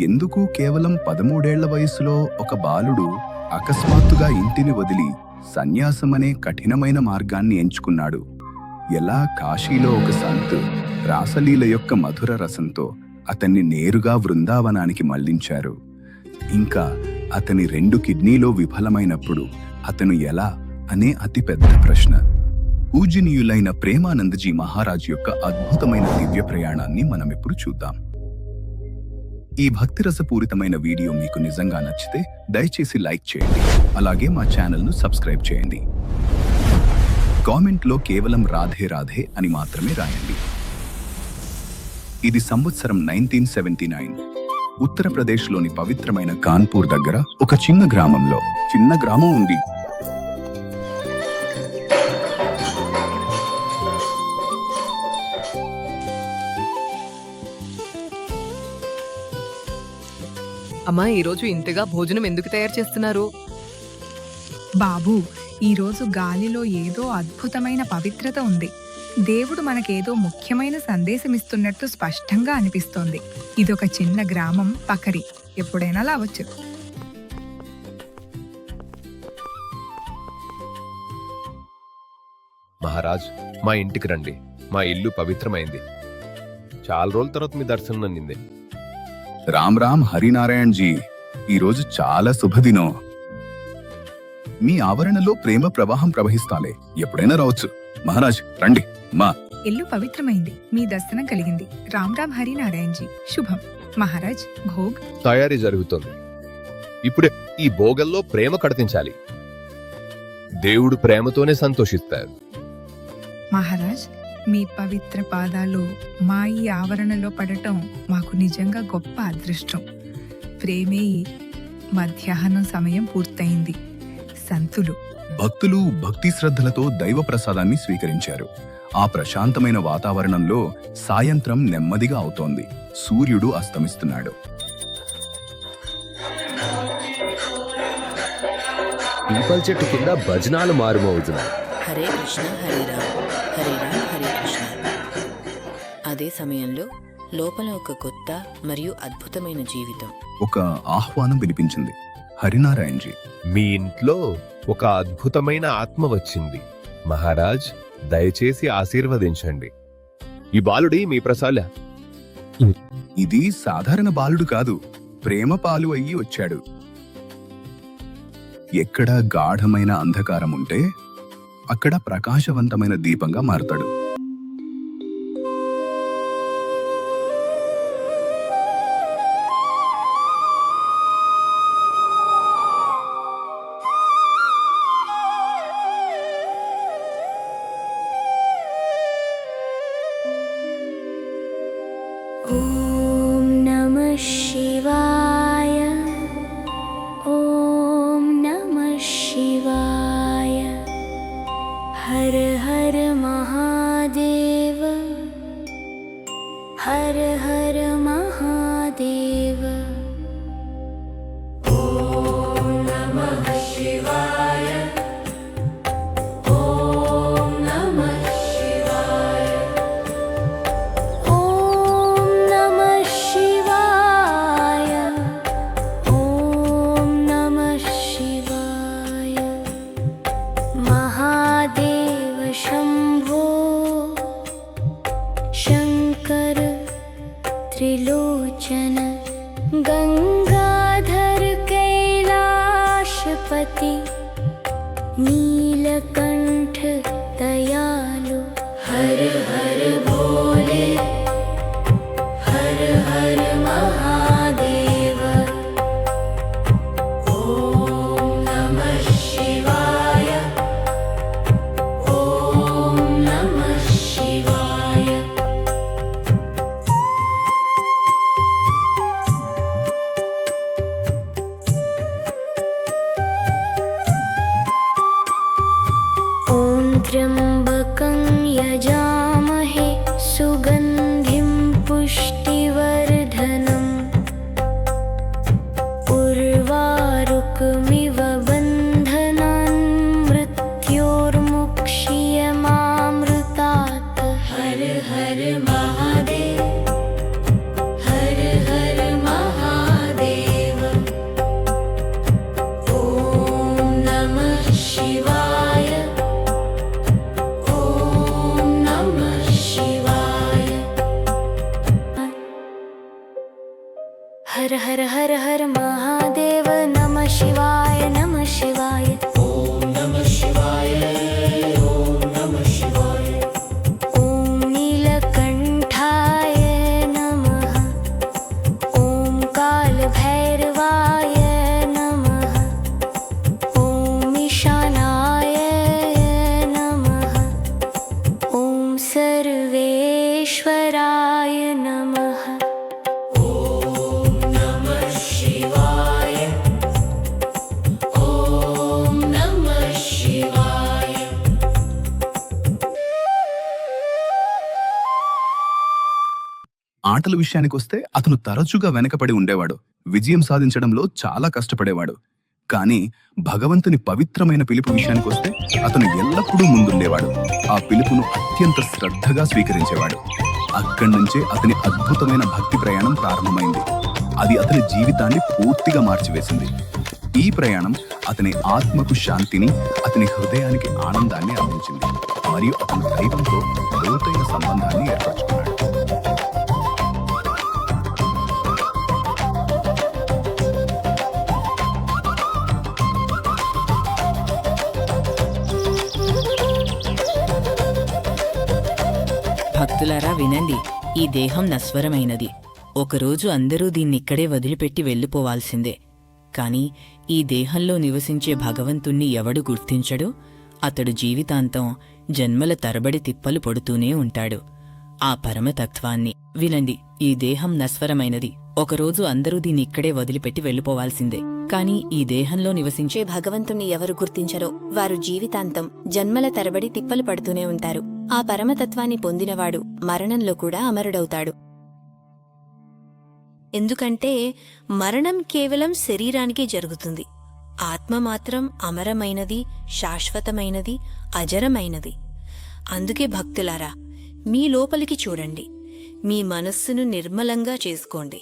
ఎందుకు కేవలం పదమూడేళ్ళ వయసులో ఒక బాలుడు అకస్మాత్తుగా ఇంటిని వదిలి సన్యాసమనే కఠినమైన మార్గాన్ని ఎంచుకున్నాడు? ఎలా కాశీలో ఒక సంత్ రాసలీల యొక్క మధుర రసంతో అతన్ని నేరుగా బృందావనానికి మళ్ళించారు. ఇంకా అతని రెండు కిడ్నీలో విఫలమైనప్పుడు అతను ఎలా అనే అతిపెద్ద ప్రశ్న. పూజనీయులైన ప్రేమానందజీ మహారాజ్ యొక్క అద్భుతమైన దివ్య ప్రయాణాన్ని మనం ఇప్పుడు చూద్దాం. ఈ భక్తిరసపూరితమైన వీడియో మీకు నిజంగా నచ్చితే దయచేసి లైక్ చేయండి. అలాగే మా ఛానల్ను సబ్స్క్రైబ్ చేయండి. కామెంట్లో కేవలం రాధే రాధే అని మాత్రమే రాయండి. ఇది సంవత్సరం నైన్టీన్ సెవెంటీ నైన్. ఉత్తరప్రదేశ్లోని పవిత్రమైన కాన్పూర్ దగ్గర ఒక చిన్న గ్రామంలో చిన్న గ్రామం ఉంది. అమ్మా ఈరోజు ఇంతగా భోజనం ఎందుకు తయారు చేస్తున్నారు? బాబు ఈరోజు గాలిలో ఏదో అద్భుతమైన పవిత్రత ఉంది. దేవుడు మనకేదో ముఖ్యమైన సందేశం ఇస్తున్నట్టు స్పష్టంగా అనిపిస్తోంది. ఇదొక చిన్న గ్రామం పకరి ఎప్పుడైనా లావచ్చు. మహారాజ్ మా ఇంటికి రండి. మా ఇల్లు పవిత్రమైంది. చాలా రోజుల తర్వాత మీ దర్శనం నన్నింది రామ్ రామ్ హరినారాయణ్ జీ ఈరోజు చాలా శుభదినం. మీ ఆవరణలో ప్రేమ ప్రవాహం ప్రవహిస్తాలే. ఎప్పుడైనా రావచ్చు. మహారాజ్ రండి. మా. ఇల్లు పవిత్రమైంది. మీ దర్శనం కలిగింది. రామ్ రామ్ హరి నారాయణ్ జీ శుభం. మహారాజ్ భోగ్. తయారీ జరుగుతోంది. ఇప్పుడే ఈ భోగంలో ప్రేమ కడతించాలి దేవుడు ప్రేమతోనే సంతోషిస్తారు. మీ పవిత్ర పాదాలు మా ఈ ఆవరణలో పడటం మాకు నిజంగా గొప్ప అదృష్టం. ప్రేమే మధ్యాహ్నం సమయం పూర్తయింది. సంతులు. భక్తులు భక్తి శ్రద్ధలతో దైవ ప్రసాదాన్ని స్వీకరించారు. ఆ ప్రశాంతమైన వాతావరణంలో సాయంత్రం నెమ్మదిగా అవుతోంది. సూర్యుడు అస్తమిస్తున్నాడు. పీపల్ చెట్టు కింద భజనాలు మారుమవుతున్నాయి హరే కృష్ణ హరే రామ్. హరే రామ్ హరే కృష్ణ. అదే సమయంలో లోపల ఒక కొత్త మరియు అద్భుతమైన జీవితం. ఒక ఆహ్వానం వినిపించింది. హరినారాయణ్ జీ మీ ఇంట్లో ఒక అద్భుతమైన ఆత్మ వచ్చింది. మహారాజ్ దయచేసి ఆశీర్వదించండి. ఈ బాలుడి మీ ప్రసాల ఇది సాధారణ బాలుడు కాదు. ప్రేమ పాలు అయ్యి వచ్చాడు. ఎక్కడ గాఢమైన అంధకారం ఉంటే అక్కడ ప్రకాశవంతమైన దీపంగా మారతాడు. नीलकण्ठ दयालु। हर हर смотрим ఆటల విషయానికొస్తే అతను తరచుగా వెనకపడి ఉండేవాడు. విజయం సాధించడంలో చాలా కష్టపడేవాడు. కానీ భగవంతుని పవిత్రమైన పిలుపు విషయానికొస్తే అతను ఎల్లప్పుడూ ముందుండేవాడు. ఆ పిలుపును అత్యంత శ్రద్ధగా స్వీకరించేవాడు. అక్కడి నుంచే అతని అద్భుతమైన భక్తి ప్రయాణం ప్రారంభమైంది. అది అతని జీవితాన్ని పూర్తిగా మార్చివేసింది. ఈ ప్రయాణం అతని ఆత్మకు శాంతిని అతని హృదయానికి ఆనందాన్ని అందించింది. మరియు అతని దైవంతో లోతైన సంబంధాన్ని ఏర్పరచుకుంది. ఈ దేహం నశ్వరమైనది. ఒకరోజు అందరూ దీన్నిక్కడే వదిలిపెట్టి వెళ్ళిపోవాల్సిందే. కాని ఈ దేహంలో నివసించే భగవంతుణ్ణి ఎవడు గుర్తించడో? అతడు జీవితాంతం జన్మల తరబడి తిప్పలు పడుతూనే ఉంటాడు. ఆ పరమతత్వాన్ని వినండి ఈ దేహం నశ్వరమైనది. ఒకరోజు అందరూ దీన్నిక్కడే వదిలిపెట్టి వెళ్ళిపోవాల్సిందే. కాని ఈ దేహంలో నివసించే భగవంతుణ్ణి ఎవరు గుర్తించరో వారు జీవితాంతం జన్మల తరబడి తిప్పలు పడుతూనే ఉంటారు. ఆ పరమతత్వాన్ని పొందినవాడు మరణంలో కూడా అమరుడవుతాడు. ఎందుకంటే మరణం కేవలం శరీరానికే జరుగుతుంది. ఆత్మ మాత్రం అమరమైనది శాశ్వతమైనది అజరమైనది. అందుకే భక్తులారా మీ లోపలికి చూడండి. మీ మనస్సును నిర్మలంగా చేసుకోండి.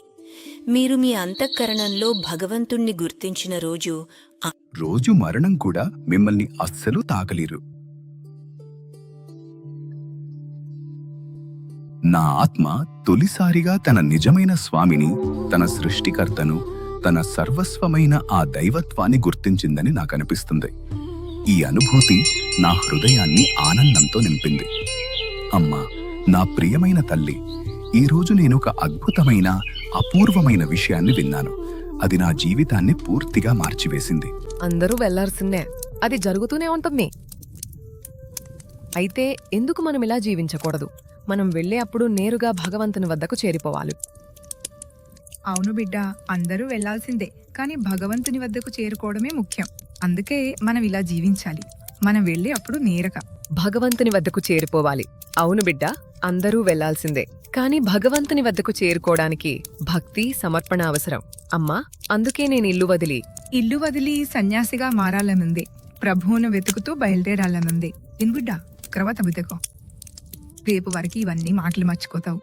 మీరు మీ అంతఃకరణంలో భగవంతుణ్ణి గుర్తించిన రోజు రోజు మరణం కూడా మిమ్మల్ని అస్సలు తాకలేరు. నా ఆత్మ తొలిసారిగా తన నిజమైన స్వామిని తన సృష్టికర్తను తన సర్వస్వమైన ఆ దైవత్వాన్ని గుర్తించిందని నాకు అనిపిస్తుంది ఈ అనుభూతి నా హృదయాన్ని ఆనందంతో నింపింది. అమ్మా నా ప్రియమైన తల్లి ఈ రోజు నేను ఒక అద్భుతమైన అపూర్వమైన విషయాన్ని విన్నాను. అది నా జీవితాన్ని పూర్తిగా మార్చివేసింది. అందరూ వెళ్ళాల్సిందే. అది జరుగుతూనే ఉంటుంది. అయితే ఎందుకు మనం ఇలా జీవించకూడదు? మనం వెళ్ళే అప్పుడు నేరుగా భగవంతుని వద్దకు చేరిపోవాలి. అవును బిడ్డ అందరూ వెళ్ళాల్సిందే కానీ భగవంతుని వద్దకు చేరుకోవడమే ముఖ్యం. అందుకే మనం ఇలా జీవించాలి. మనం వెళ్ళే అప్పుడు నేరగా. భగవంతుని వద్దకు చేరిపోవాలి. అవును బిడ్డ అందరూ వెళ్ళాల్సిందే కానీ భగవంతుని వద్దకు చేరుకోవడానికి భక్తి సమర్పణ అవసరం. అమ్మా అందుకే నేను ఇల్లు వదిలి. ఇల్లు వదిలి సన్యాసిగా మారాలనుంది. ప్రభువును వెతుకుతూ బయలుదేరాలనుంది. విన్ బిడ్డ క్రవత బిద్దకో రేపు వరకు ఇవన్నీ మాటలు మర్చిపోతావు.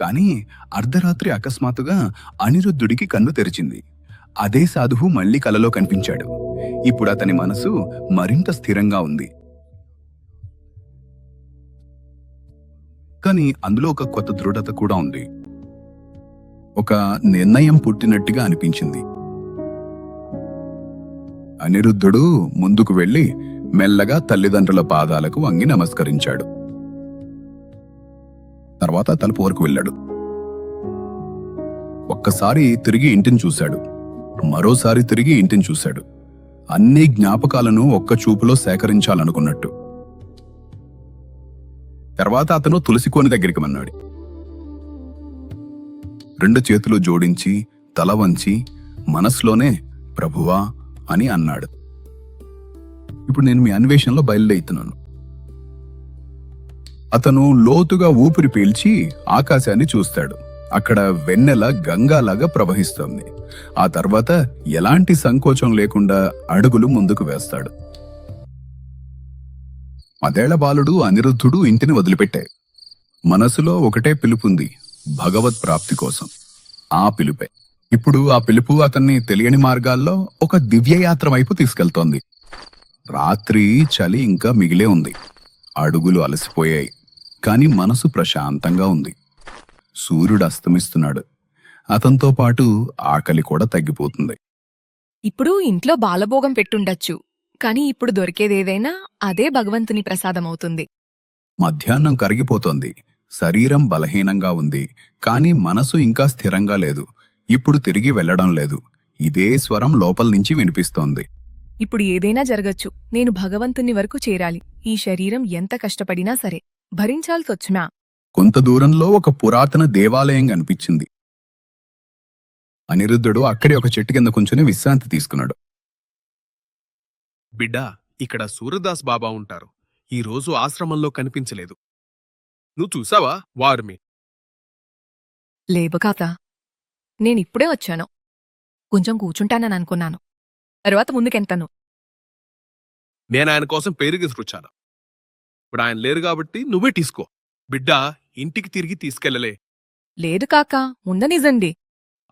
కానీ అర్ధరాత్రి అకస్మాత్తుగా అనిరుద్ధుడికి కన్ను తెరిచింది. అదే సాధువు మళ్ళీ కలలో కనిపించాడు. ఇప్పుడు అతని మనసు మరింత స్థిరంగా ఉంది. కానీ అందులో ఒక కొత్త దృఢత కూడా ఉంది. ఒక నిర్ణయం పుట్టినట్టుగా అనిపించింది. అనిరుద్ధుడు ముందుకు వెళ్ళి మెల్లగా తల్లిదండ్రుల పాదాలకు వంగి నమస్కరించాడు. తర్వాత తలుపు వరకు వెళ్ళాడు. ఒక్కసారి తిరిగి ఇంటిని చూశాడు. మరోసారి తిరిగి ఇంటిని చూశాడు. అన్ని జ్ఞాపకాలను ఒక్క చూపులో సేకరించాలనుకున్నట్టు. తర్వాత అతను తులసి కోని దగ్గరికి మన్నాడు. రెండు చేతులు జోడించి తల వంచి మనస్లోనే ప్రభువా అని అన్నాడు. ఇప్పుడు నేను మీ అన్వేషణలో బయలుదేరుతున్నాను. అతను లోతుగా ఊపిరి పీల్చి ఆకాశాన్ని చూస్తాడు. అక్కడ వెన్నెల గంగాలాగా ప్రవహిస్తోంది. ఆ తర్వాత ఎలాంటి సంకోచం లేకుండా అడుగులు ముందుకు వేస్తాడు. అదేళ్ళ బాలుడు అనిరుద్ధుడు ఇంటిని వదిలిపెట్టాయి మనసులో ఒకటే పిలుపుంది భగవత్ ప్రాప్తి కోసం. ఆ పిలుపే. ఇప్పుడు ఆ పిలుపు అతన్ని తెలియని మార్గాల్లో ఒక దివ్యయాత్ర వైపు తీసుకెళ్తోంది. రాత్రి చలి ఇంకా మిగిలే ఉంది. అడుగులు అలసిపోయాయి కాని మనసు ప్రశాంతంగా ఉంది. సూర్యుడు అస్తమిస్తున్నాడు. అతనితో పాటు ఆకలి కూడా తగ్గిపోతుంది. ఇప్పుడు ఇంట్లో బాలభోగం పెట్టుండొచ్చు. కానీ ఇప్పుడు దొరికేదేదైనా అదే భగవంతుని ప్రసాదమవుతుంది. మధ్యాహ్నం కరిగిపోతోంది. శరీరం బలహీనంగా ఉంది. కానీ మనసు ఇంకా స్థిరంగా లేదు. ఇప్పుడు తిరిగి వెళ్ళడం లేదు. ఇదే స్వరం లోపల నుంచి వినిపిస్తోంది. ఇప్పుడు ఏదైనా జరగచ్చు. నేను భగవంతుని వరకు చేరాలి. ఈ శరీరం ఎంత కష్టపడినా సరే. భరించాల్సొచ్చునా? కొంత దూరంలో ఒక పురాతన దేవాలయం కనిపించింది. అనిరుద్ధుడు అక్కడి ఒక చెట్టు కింద కూర్చుని విశ్రాంతి తీసుకున్నాడు. బిడ్డా ఇక్కడ సూరదాస్ బాబా ఉంటారు. ఈ రోజు ఆశ్రమంలో కనిపించలేదు. నువ్వు చూసావా వారిమి లేవు కాత నేనిప్పుడే వచ్చాను. కొంచెం కూర్చుంటానని అనుకున్నాను. తర్వాత ముందుకెంతాను నేను ఆయన కోసం పేరు తీసుకొచ్చాను. ఇప్పుడు ఆయన లేరు కాబట్టి నువ్వే తీసుకో. బిడ్డా ఇంటికి తిరిగి తీసుకెళ్ళలే లేదు కాకా ఉందనిజండి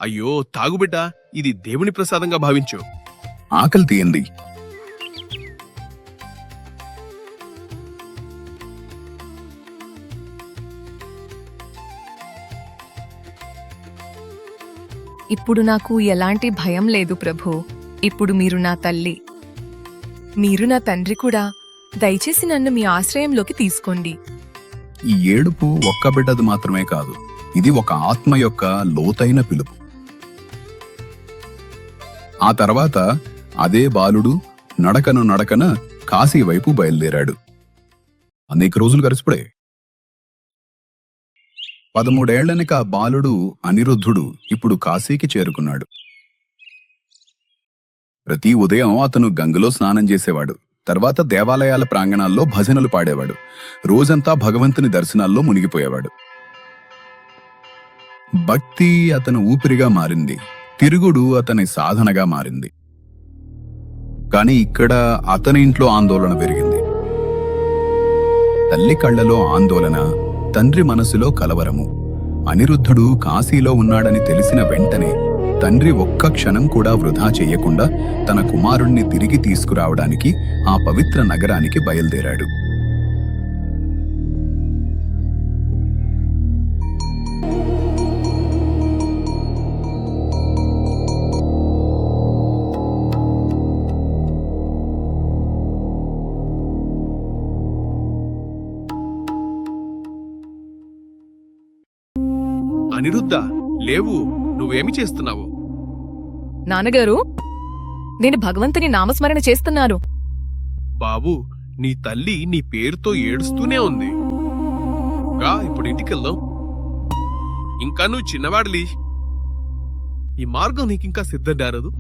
అయ్యో తాగు బిడ్డా. ఇది దేవుని ప్రసాదంగా భావించు. ఆకలి తీయండి. ఇప్పుడు నాకు ఎలాంటి భయం లేదు ప్రభు. ఇప్పుడు మీరు నా తల్లి. మీరు నా తండ్రి కూడా. దయచేసి నన్ను మీ ఆశ్రయంలోకి తీసుకోండి. ఈ ఏడుపు ఒక్క బిడ్డది మాత్రమే కాదు. ఇది ఒక ఆత్మ యొక్క లోతైన పిలుపు. ఆ తర్వాత అదే బాలుడు నడకను నడకన కాశీ వైపు బయలుదేరాడు. అనేక రోజులు గడిచిపోయాయి. పదమూడేళ్ళనక బాలుడు అనిరుద్ధుడు ఇప్పుడు కాశీకి చేరుకున్నాడు. ప్రతి ఉదయం అతను గంగలో స్నానం చేసేవాడు. తర్వాత దేవాలయాల ప్రాంగణాల్లో భజనలు పాడేవాడు. రోజంతా భగవంతుని దర్శనాల్లో మునిగిపోయేవాడు. భక్తి అతను ఊపిరిగా మారింది. తిరుగుడు అతని సాధనగా మారింది. కాని ఇక్కడ అతని ఇంట్లో ఆందోళన పెరిగింది. తల్లి కళ్ళలో ఆందోళన తండ్రి మనసులో కలవరము. అనిరుద్ధుడు కాశీలో ఉన్నాడని తెలిసిన వెంటనే తండ్రి ఒక్క క్షణం కూడా వృధా చెయ్యకుండా తన కుమారుణ్ణి తిరిగి తీసుకురావడానికి ఆ పవిత్ర నగరానికి బయలుదేరాడు. అనిరుద్ధ లేవు నువ్వేమి చేస్తున్నావు? నాన్నగారు నేను భగవంతుని నామస్మరణ చేస్తున్నాను. బాబు నీ తల్లి నీ పేరుతో ఏడుస్తూనే ఉంది. గా ఇప్పుడు ఇంటికెళ్దాం. ఇంకా నువ్వు చిన్నవాడిలి ఈ మార్గం నీకింకా సిద్ధం దారదు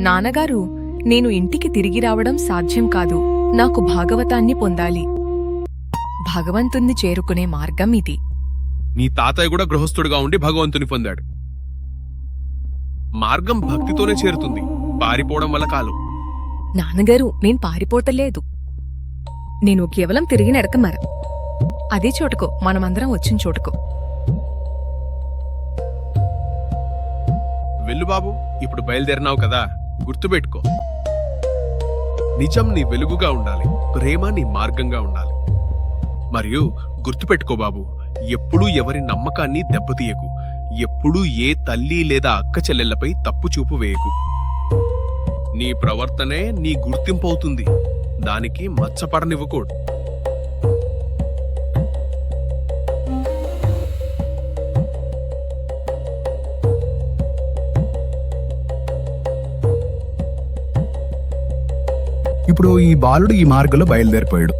నాన్నగారు నేను ఇంటికి తిరిగి రావడం సాధ్యం కాదు. నాకు భాగవతాన్ని పొందాలి. భగవంతుణ్ణి చేరుకునే మార్గం ఇది. నీ తాతయ్య కూడా గృహస్థుడిగా ఉండి భగవంతుని పొందాడు. మార్గం భక్తితోనే చేరుతుంది. పారిపోవడం వల్ల కాలు నాన్నగారు నేను పారిపోతలేదు. నేను కేవలం తిరిగి నడకమర అదే చోటుకో మనమందరం వచ్చిన చోటుకో. వెళ్ళు బాబు ఇప్పుడు బయలుదేరినావు కదా. గుర్తుపెట్టుకో. నిజం నీ వెలుగుగా ఉండాలి. ప్రేమ నీ మార్గంగా ఉండాలి. మరియు గుర్తుపెట్టుకో బాబు ఎప్పుడూ ఎవరి నమ్మకాన్ని దెబ్బతీయకు. ఎప్పుడూ ఏ తల్లి లేదా అక్క చెల్లెళ్ళపై తప్పు చూపు వేయకు. నీ ప్రవర్తనే నీ గుర్తింపు అవుతుంది దానికి మచ్చపడనివ్వకూడదు. ఇప్పుడు ఈ బాలుడు ఈ మార్గంలో బయలుదేరిపోయాడు.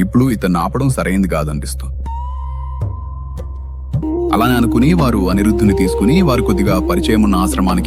ఇప్పుడు ఇతను ఆపడం సరైంది కాదనిపిస్తుంది. అలానే అనుకుని వారు అనిరుద్ధుని తీసుకుని వారు కొద్దిగా పరిచయం ఉన్న ఆశ్రమానికి